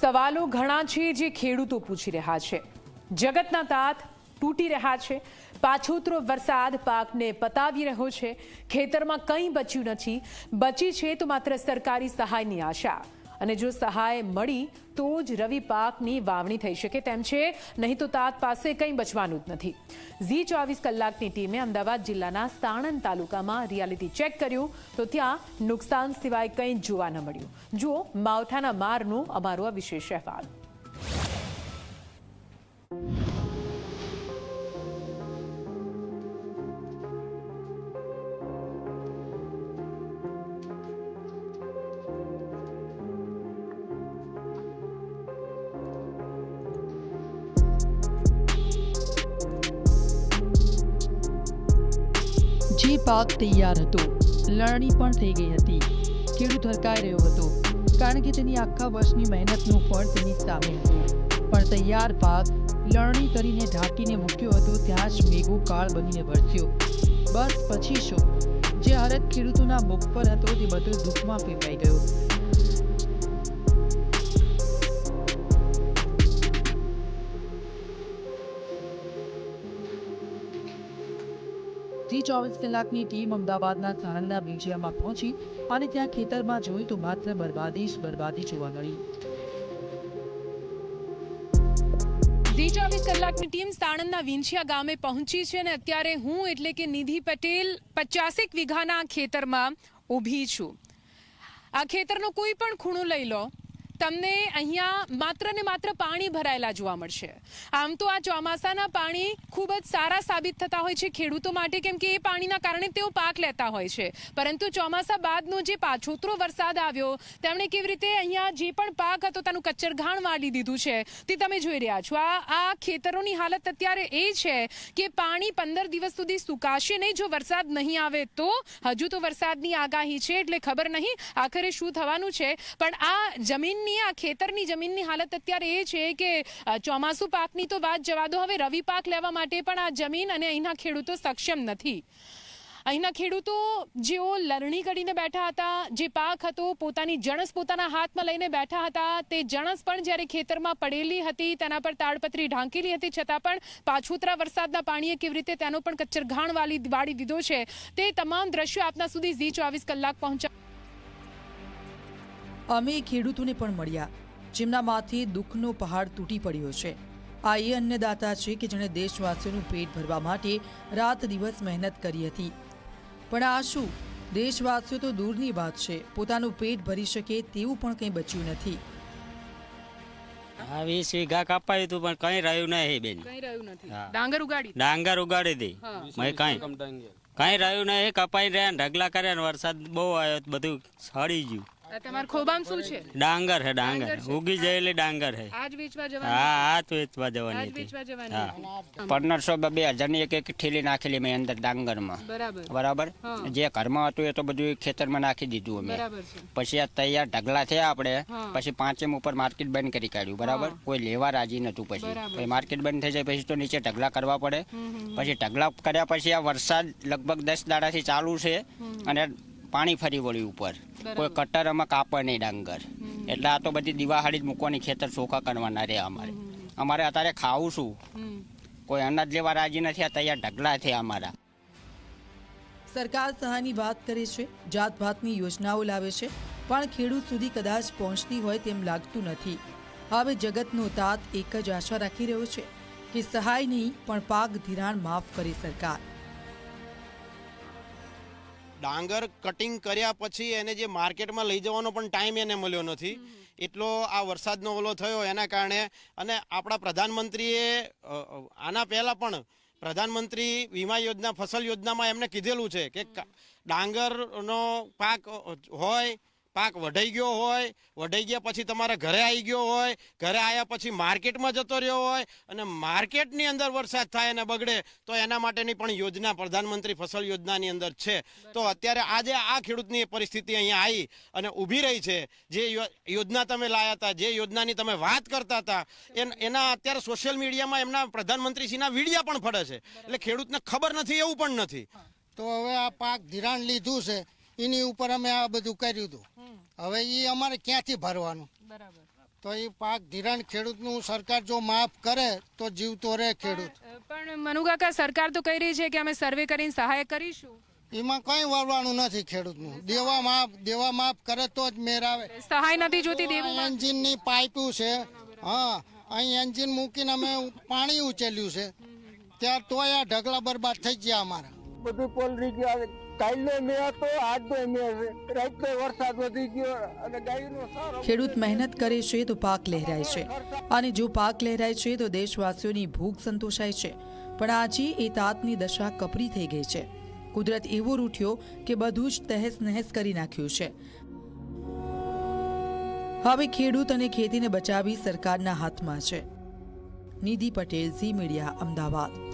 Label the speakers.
Speaker 1: સવાલો ઘણા છે જે ખેડૂતો પૂછી રહ્યા છે. જગતના તાત તૂટી રહ્યા છે. પાછોતરો વરસાદ પાકને પતાવી રહ્યો છે. ખેતરમાં કંઈ બચ્યું નથી. બચી છે તો માત્ર સરકારી સહાયની આશા. અને જો સહાય મળી, તો જ રવિ પાકની વાવણી થઈ શકે તેમ છે. નહીં તો તાત પાસે કંઈ બચવાનું જ નથી. ઝી ચોવીસ કલાકની ટીમે અમદાવાદ જિલ્લાના સાણંદ તાલુકામાં રિયાલિટી ચેક કર્યું, તો ત્યાં નુકસાન સિવાય કંઈ જોવા ન મળ્યું. જુઓ, માવઠાના મારનું અમારો આ વિશેષ અહેવાલ.
Speaker 2: પાક તૈયાર હતો. લણણી પણ થઈ ગઈ હતી. ખેડૂત હરકાઈ રહ્યો હતો, કારણ કે તેની આખા વર્ષની મહેનતનું ફળ તેની સામે હતું. પણ તૈયાર પાક લણણી કરીને ઢાંકીને મૂક્યો હતો, ત્યાં જ મેઘો કાળ બનીને વરસ્યો. બસ પછી શું? જે હરત ખેડૂતોના મુખ પર હતો તે બધો દુઃખમાં ફેંકાઈ ગયો. જી ચોવીસ કલાકની ટીમ અમદાવાદના સાણંદના મ્યુઝિયમમાં પહોંચી અને ત્યાં ખેતરમાં જોયું તો માત્ર બરબાદી જ બરબાદી જોવા મળી.
Speaker 1: ચોવીસ કલાકની ટીમ સાણંદના વિંછિયા ગામે પહોંચી છે અને અત્યારે હું એટલે કે નિધિ પટેલ પચાસેક વીઘાના ખેતરમાં ઊભી છું. આ ખેતરનો કોઈ પણ ખૂણો લઈ લો. તમને અહીંયા માત્ર ને માત્ર પાણી ભરાયેલા જોવા મળશે. આમ તો આ ચોમાસાના પાણી ખૂબ જ સારા સાબિત થતા હોય છે ખેડૂતો માટે, કેમ કે એ પાણીના કારણે તેઓ પાક લેતા હોય છે. પરંતુ ચોમાસા બાદનો જે પાછોતરો વરસાદ આવ્યો, તેમણે કેવી રીતે અહીંયા જે પણ પાક હતો તેનું કચ્ચરઘાણ વાળી દીધું છે, તે તમે જોઈ રહ્યા છો. આ આ ખેતરોની હાલત અત્યારે એ છે કે પાણી પંદર દિવસ સુધી સુકાશે નહીં. જો વરસાદ નહીં આવે તો હજુ તો વરસાદની આગાહી છે, એટલે ખબર નહીં આખરે શું થવાનું છે. પણ આ જમીનની આ ખેતરની જમીનની હાલત અત્યારે એ છે કે ચોમાસું ચોમાસુ પાકની તો વાત જવા દો, હવે રવિ પાક લેવા માટે પણ આ જમીન અને અહીંના ખેડૂતો સક્ષમ નથી. અહીંના ખેડૂતો જેઓ લણણી કરીને બેઠા હતા, જે પાક હતો, પોતાની જણસ પોતાના હાથમાં લઈને બેઠા હતા, તે જણસ પણ જ્યારે ખેતરમાં પડેલી હતી, તેના પર તાડપત્રી ઢાંકેલી હતી, છતાં પણ પાછોતરા વરસાદના પાણીએ કેવી રીતે તેનો પણ કચ્છરઘાણ વાળી વાળી દીધો છે, તે તમામ દ્રશ્યો આપના સુધી ઝી ચોવીસ કલાક પહોંચા
Speaker 2: અમે ખેડૂતોને પણ મળ્યા. જેમનામાંથી દુઃખનો પહાડ તૂટી પડ્યો છે. આ એ અન્નદાતા છે કે જેણે દેશવાસીઓનું પેટ ભરવા માટે રાત દિવસ મહેનત કરી હતી. પણ આ શું? દેશવાસીઓ તો દૂરની વાત છે. પોતાનું પેટ ભરી શકે તેવું પણ કંઈ બચ્યું નથી.
Speaker 3: આ વીસ વીઘા કપાયું હતું પણ કઈ રહ્યું નહીં બેન.
Speaker 1: કઈ રહ્યું નથી. ડાંગર ઉગાડી.
Speaker 3: ડાંગર ઉગાડી દી. મેં કઈ કઈ રહ્યું નહીં કપાઈ રહ્યા ઢગલા કર્યા ને વરસાદ બહુ આવ્યો બધું સડી ગયું.
Speaker 1: તમારા ખોબામ શું છે?
Speaker 3: ડાંગર હે
Speaker 1: ડાંગર.
Speaker 3: ઉગી જયેલી ડાંગર હે.
Speaker 1: આજ વેચવા
Speaker 3: હા આજ વેચવા જવાની આજ
Speaker 1: વેચવા
Speaker 3: હા.
Speaker 1: જવાની
Speaker 4: પંદરસો બે હજારની એક એક ઠેલી નાખેલી મેં અંદર ડાંગરમાં.
Speaker 1: બરાબર.
Speaker 4: બરાબર. જે ઘરમાં હતું એ તો બધું ખેતરમાં નાખી દીધું અમે. પછી આ તૈયાર ઢગલા થયા આપણે. પછી પાંચેમ ઉપર માર્કેટ બંધ કરી કાઢ્યું બરાબર? કોઈ લેવા રાજી નતું પછી. પછી માર્કેટ બંધ થઈ જાય પછી તો નીચે ઢગલા કરવા પડે. પછી ઢગલા કર્યા પછી આ વરસાદ લગભગ દસ દાડાથી ચાલુ છે. અને પાણી ફરી વળ્યું ઉપર. કોઈ કટર આમાં કાપડ નહીં ડાંગર. એટલે આ તો બધી દિવાહાળી જ મૂકવાની ખેતર ચોખા કરવાના રહે અમારે. અમારે અત્યારે ખાવું શું કોઈ અનાજ લેવા રાજી નથી આ તૈયાર ઢગલા છે અમારા.
Speaker 2: સરકાર સહાયની વાત કરે છે જાત ભાતની યોજનાઓ લાવે છે પણ ખેડૂત સુધી કદાચ પહોંચતી હોય તેમ લાગતું નથી. હવે જગતનો તાત એક જ આશા રાખી રહ્યો છે કે સહાય નહીં પણ પાક ધિરાણ માફ કરે સરકાર.
Speaker 5: ડાંગર કટિંગ કર્યા પછી એને જે માર્કેટમાં લઈ જવાનો પણ ટાઈમ એને મળ્યો નથી. એટલો આ વરસાદનો ઓલો થયો એના કારણે અને આપણા પ્રધાનમંત્રીએ આના પહેલાં પણ પ્રધાનમંત્રી વીમા યોજના ફસલ યોજનામાં એમને કીધેલું છે કે ડાંગરનો પાક હોય પાક વઢાઈ ગયો હોય વઢાઈ ગયા પછી તમારા ઘરે આવી ગયો હોય ઘરે આવ્યા પછી માર્કેટમાં જતો રહ્યો હોય અને માર્કેટની અંદર વરસાદ થાય અને બગડે તો એના માટેની પણ યોજના પ્રધાનમંત્રી ફસલ યોજનાની અંદર છે. તો અત્યારે આજે આ ખેડૂતની પરિસ્થિતિ અહીંયા આવી અને ઊભી રહી છે. જે યોજના તમે લાયા હતા જે યોજનાની તમે વાત કરતા હતા એના અત્યારે સોશિયલ મીડિયામાં એમના પ્રધાનમંત્રીશ્રીના વિડીયા પણ ફરે છે. એટલે ખેડૂતને ખબર નથી એવું પણ નથી.
Speaker 6: તો હવે આ પાક ધિરાણ લીધું છે એની ઉપર અમે આ બધું કર્યું હતું. હવે એ અમારે ક્યાંથી ભરવાનું?
Speaker 1: બરાબર.
Speaker 6: તો એ પાક ધિરાણ ખેડૂતનું સરકાર જો માફ કરે તો જીવતો રહે ખેડૂત.
Speaker 1: પણ મનુકાકા સરકાર તો કહી રહી છે કે અમે સર્વે કરીને સહાય કરીશું.
Speaker 6: એમાં કંઈ વળવાનું નથી ખેડૂતનું. દેવા માફ દેવા માફ કરે તો જ મેર આવે.
Speaker 1: સહાય નથી જોતી દેવું
Speaker 6: એન્જિનની પાઇપું છે હા અહીં એન્જિન મૂકીને અમે પાણી ઉચેલ્યું છે. ત્યાં તોય આ ઢગલા બરબાદ થઈ ગયા અમારા.
Speaker 7: બધું પોલરી ગયું.
Speaker 2: ખેડૂત મહેનત કરે છે તો પાક લહેરાય છે. અને જો પાક લહેરાય છે તો દેશવાસીઓની ભૂખ સંતોષાય છે. પણ આજે એ તાતની દશા કપરી થઈ ગઈ છે. કુદરત એવો રૂઠ્યો કે બધું જ તહેસ નહેસ કરી નાખ્યું છે. હવે ખેડૂત અને ખેતીને બચાવી સરકારના હાથમાં છે. Nidhi Patel Zee media Ahmedabad.